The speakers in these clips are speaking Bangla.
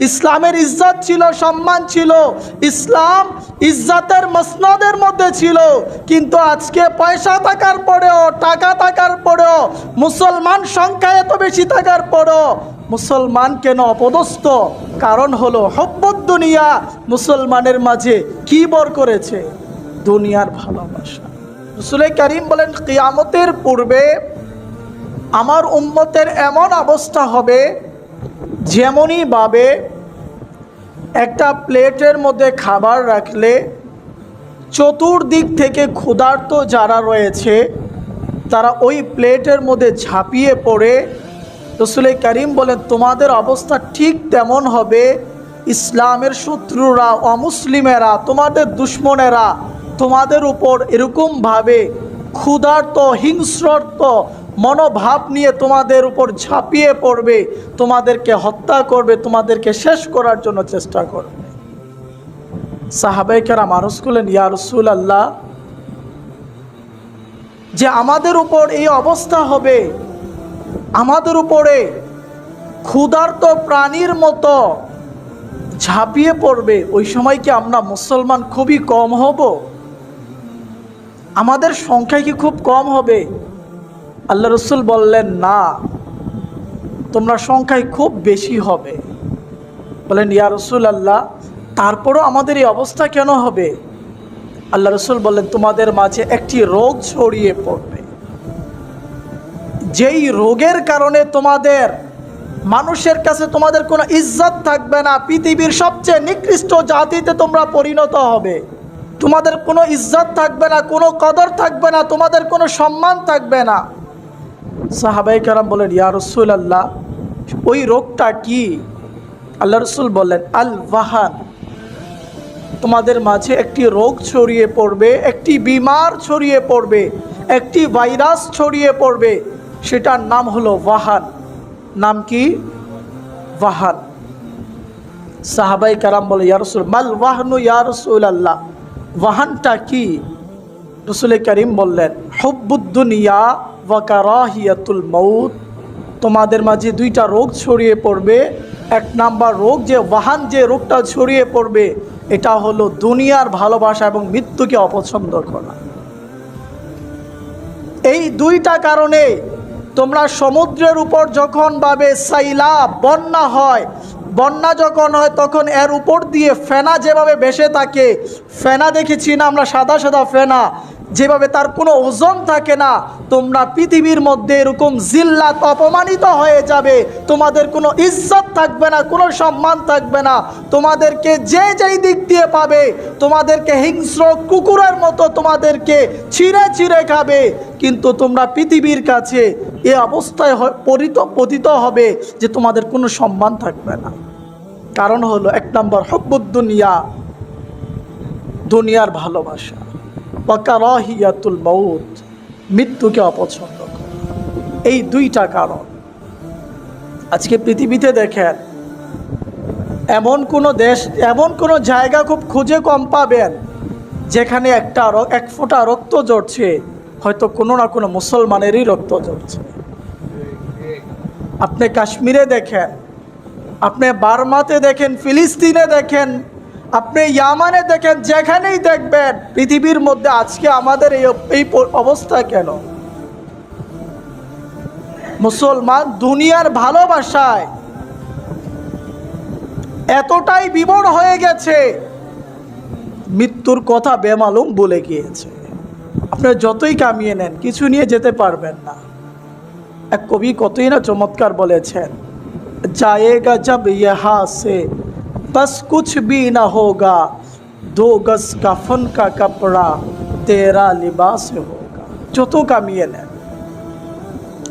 ইসলামের ইজ্জত ছিল, সম্মান ছিল। ইসলাম ইজ্জতের মসনদের মধ্যে ছিল। কিন্তু আজকে পয়সা থাকার পরেও, টাকা থাকার পরেও, মুসলমান সংখ্যা এত বেশি থাকার পরেও মুসলমান কেন অপদস্থ? কারণ হলো দুনিয়া মুসলমানের মাঝে কি বর করেছে? দুনিয়ার ভালোবাসা। রসুলের করিম বলেন, কিয়ামতের পূর্বে আমার উম্মতের এমন অবস্থা হবে যেমনই ভাবে একটা প্লেটের মধ্যে খাবার রাখলে চতুর্দিক থেকে ক্ষুধার্ত যারা রয়েছে, তারা ওই প্লেটের মধ্যে ঝাঁপিয়ে পড়ে। রসুল করিম বলেন, তোমাদের অবস্থা ঠিক তেমন হবে। ইসলামের শত্রুরা, অমুসলিমেরা, তোমাদের দুশ্মনেরা, তোমাদের উপর এরকমভাবে ক্ষুধার্ত হিংস্রত মনোভাব নিয়ে তোমাদের উপর ঝাঁপিয়ে পড়বে, তোমাদেরকে হত্যা করবে, তোমাদেরকে শেষ করার জন্য চেষ্টা করবে। সাহাবাইকেরা মানুষ করলেন, ইয়া রসুল আল্লাহ যে আমাদের উপর এই অবস্থা হবে, আমাদের উপরে ক্ষুধার্ত প্রাণীর মতো ঝাঁপিয়ে পড়বে, ওই সময় কি আমরা মুসলমান খুবই কম হব? আমাদের সংখ্যা কি খুব কম হবে? আল্লাহ রসুল বললেন, না, তোমরা সংখ্যায় খুব বেশি হবে। বলেন, ইয়া রসুল আল্লাহ তারপরও আমাদের এই অবস্থা কেন হবে? আল্লাহ রসুল বললেন, তোমাদের মাঝে একটি রোগ ছড়িয়ে পড়বে। যেই রোগের কারণে তোমাদের, মানুষের কাছে তোমাদের কোনো ইজ্জত থাকবে না, পৃথিবীর সবচেয়ে নিকৃষ্ট জাতিতে তোমরা পরিণত হবে। তোমাদের কোনো ইজ্জত থাকবে না, কোনো কদর থাকবে না, তোমাদের কোনো সম্মান থাকবে না। সাহাবাই কারাম বলেন, ইয়া রসুল আল্লাহ ওই রোগটা কি? আল্লাহ রসুল বললেন, আল ওয়াহান তোমাদের মাঝে একটি রোগ ছড়িয়ে পড়বে, একটি বিমার ছড়িয়ে পড়বে, একটি ভাইরাস ছড়িয়ে পড়বে, সেটার নাম হলো ওয়াহান নাম কি? ওয়াহান সাহাবাই কারাম বলে ইয়ারসুল মাল ওয়াহানু ইয়া রসুল আল্লাহ ওয়াহানটা কি? রসুল করিম বললেন, হব্বুদ্দুনিয়া ওয়াকারাহিয়াতুল মৌত তোমাদের মাঝে দুইটা রোগ ছড়িয়ে পড়বে। এক নাম্বার রোগ যে ওয়াহান যে রোগটা ছড়িয়ে পড়বে, এটা হলো দুনিয়ার ভালোবাসা এবং মৃত্যুকে অপছন্দ করা। এই দুইটা কারণে তোমরা সমুদ্রের উপর যখন ভাবে সাইলা বন্যা হয় বন্যা যখন হয়, তখন এর উপর দিয়ে ফেনা যেভাবে ভেসে থাকে, ফেনা দেখেছি না আমরা, সাদা সাদা ফেনা। যেভাবে তার কোনো ওজন থাকে না, তোমরা পৃথিবীর মধ্যে এরকম জিল্লাত অপমানিত হয়ে যাবে। তোমাদের কোনো ইজ্জত থাকবে না, কোনো সম্মান থাকবে না। তোমাদেরকে যে যেই দিক দিয়ে পাবে, তোমাদেরকে হিংস্র কুকুরের মতো তোমাদেরকে ছিঁড়ে ছিঁড়ে খাবে। কিন্তু তোমরা পৃথিবীর কাছে এ অবস্থায় পরিত, পতিত হবে যে তোমাদের কোনো সম্মান থাকবে না। কারণ হলো এক নম্বর হব্বুদ্দুনিয়া, দুনিয়ার ভালোবাসা। ওয়াকারাহিয়াতুল মৌত মৃত্যুকে অপছন্দ এই দুইটা কারণ। আজকে পৃথিবীতে দেখেন, এমন কোনো দেশ, এমন কোনো জায়গা খুব খুঁজে কম পাবেন, যেখানে একটা এক ফোঁটা রক্ত জড়ছে হয়তো কোনো না কোনো মুসলমানেরই রক্ত জড়ছে আপনি কাশ্মীরে দেখেন আপনি বার্মাতে দেখেন, ফিলিস্তিনে দেখেন, আপনি ইয়ামানে দেখেন, যেখানেই দেখবেন, পৃথিবীর মধ্যে আজকে আমাদের এই এই অবস্থা কেন? মুসলমান দুনিয়ার ভালোবাসায় এতটাই বিবর হয়ে গেছে, মৃত্যুর কথা বেমালুম বলে গিয়েছে। আপনি যতই কামিয়ে নেন, কিছু নিয়ে যেতে পারবেন না। এক কবি কতই না চমৎকার বলেছেন जाएगा जब यहाँ से बस कुछ भी ना होगा दो गज कफन का कपड़ा तेरा लिबास होगा যত কামিয়ে নেন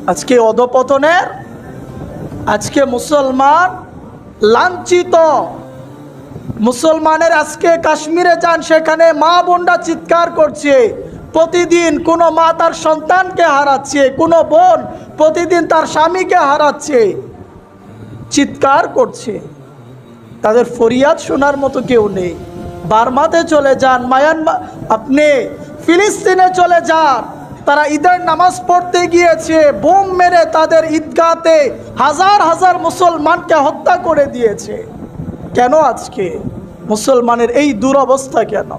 আজকে অধপতনের আজকে মুসলমান লাঞ্ছিত মুসলমানের আজকে কাশ্মীরে যান সেখানে মা বোনরা চিৎকার করছে প্রতিদিন কোনো মা তার সন্তানকে হারাচ্ছে কোনো বোন প্রতিদিন তার স্বামীকে হারাচ্ছে চিৎকার করছে। তাদের ফরিয়াদ শোনার মতো কেউ নেই। বার্মাতে চলে যান মায়ানমা আপনি ফিলিস্তিনে চলে যান। তারা ঈদের নামাজ পড়তে গিয়েছে, বোম মেরে তাদের ঈদগাতে হাজার হাজার মুসলমানকে হত্যা করে দিয়েছে। কেন আজকে? মুসলমানের এই দুরবস্থা কেন?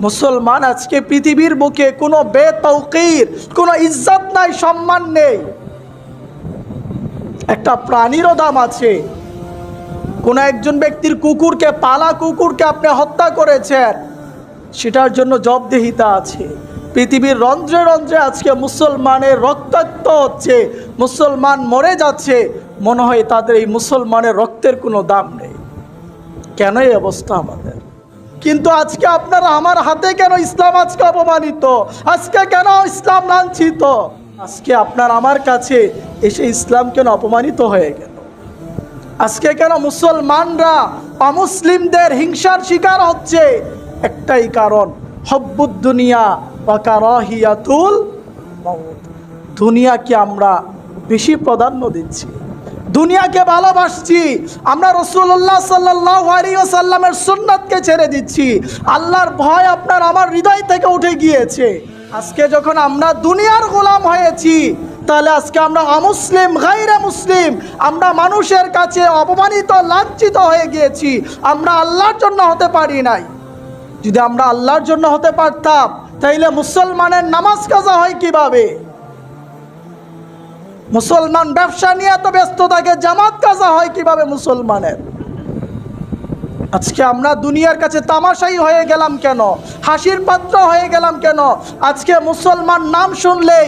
মুসলমান আজকে পৃথিবীর বুকে কোনো বেতৌকির, কোনো ইজ্জত নাই, সম্মান নেই। একটা প্রাণীরও দাম আছে। কোনো একজন ব্যক্তির কুকুরকে, পালা কুকুরকে আপনি হত্যা করেছেন, সেটার জন্য জবদেহিতা আছে। পৃথিবীর রন্ধ্রে রন্ধ্রে আজকে মুসলমানের রক্তাক্ত হচ্ছে, মুসলমান মরে যাচ্ছে, মনে হয় তাদের এই মুসলমানের রক্তের কোনো দাম নেই। কেন এই অবস্থা আমাদের? কিন্তু আজকে আপনারা আমার হাতে কেন ইসলাম আজকে অপমানিত? আজকে কেন ইসলাম লাঞ্ছিত? আজকে আপনার আমার কাছে এসে ইসলাম কেন অপমানিত হয়ে গেল। আজকে কেন মুসলমানরা অমুসলিমদের হিংসার শিকার হচ্ছে? একটাই কারণ, হব্বুদ দুনিয়া বা কারাহিয়াতুল দুনিয়াকে আমরা বেশি প্রাধান্য দিচ্ছি। দুনিয়াকে ভালোবাসছি। আমরা রসুল্লাহ সাল্লাহ সাল্লামের সুন্নাতকে ছেড়ে দিচ্ছি। আল্লাহর ভয় আপনার আমার হৃদয় থেকে উঠে গিয়েছে। আজকে যখন আমরা দুনিয়ার গোলাম হয়েছি, তাহলে আজকে আমরা অমুসলিম গাইরে মুসলিম, আমরা মানুষের কাছে অপমানিত, লাঞ্ছিত হয়ে গিয়েছি। আমরা আল্লাহর জন্য হতে পারি নাই। যদি আমরা আল্লাহর জন্য হতে পারতাম, তাইলে মুসলমানের নামাজ কাজা হয় কীভাবে? মুসলমান ব্যবসা নিয়ে এত ব্যস্ত থাকে জামাত কাজা হয় কীভাবে মুসলমানের? আজকে আমরা দুনিয়ার কাছে তামাশাই হয়ে গেলাম কেন? হাসির পাত্র হয়ে গেলাম কেন? আজকে মুসলমান নাম শুনলেই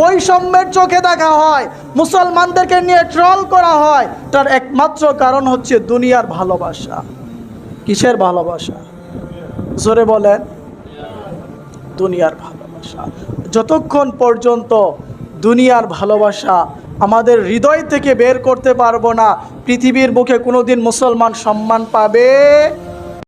বৈষম্যের চোখে দেখা হয়, মুসলমানদেরকে নিয়ে ট্রল করা হয়। তার একমাত্র কারণ হচ্ছে দুনিয়ার ভালোবাসা। কিসের ভালোবাসা? জোরে বলেন। দুনিয়ার ভালোবাসা। যতক্ষণ পর্যন্ত দুনিয়ার ভালোবাসা আমাদের হৃদয় থেকে বের করতে পারব না। পৃথিবীর বুকে কোনোদিন মুসলমান সম্মান পাবে